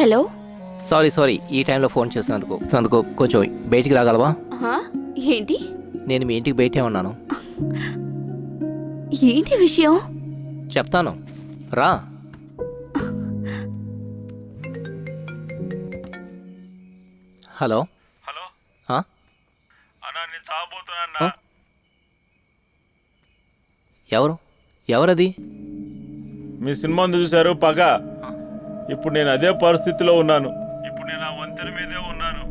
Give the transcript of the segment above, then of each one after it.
Hello? Sorry sorry ఈ టైంలో phone చేసినందుకు అందుకు కొంచెం బయటికి రాగలవా? ఏంటి? నేను మీ ఇంటికి బయటే ఉన్నాను. ఏంటి విషయం? చెప్తాను. రా. హలో. హలో? అన్నా నేను? ఎవరు? ఎవరది? మీ సినిమాను చూశారు పగ. ఇప్పుడు నేను అదే పరిస్థితిలో ఉన్నాను. ఇప్పుడు నేను ఆ వంతెన మీదే ఉన్నాను.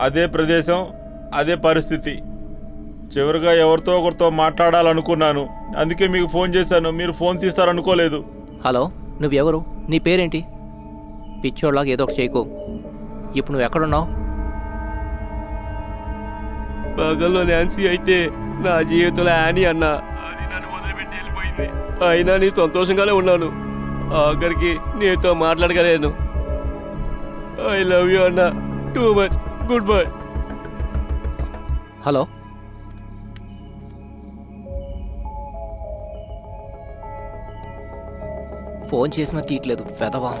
అదే ప్రదేశం అదే పరిస్థితి. చివరిగా ఎవరితో ఒకరితో మాట్లాడాలనుకున్నాను. అందుకే మీకు ఫోన్ చేశాను. మీరు ఫోన్ తీస్తారనుకోలేదు. హలో నువ్వెవరు? నీ పేరేంటి? పిచ్చోళ్ళలాగా ఏదో ఒకటి చేయకు. ఇప్పుడు నువ్వు ఎక్కడున్నావు? పగల్లో నాన్సీ అయితే నా జీవితంలో యానీ అన్న. అయినా నీ సంతోషంగానే ఉన్నాను. ఆఖరికి నీతో మాట్లాడగలేను. ఐ లవ్ యూ అన్న. Too much good bye hello? Phone చేసినా తీయట్లేదు. వెదవా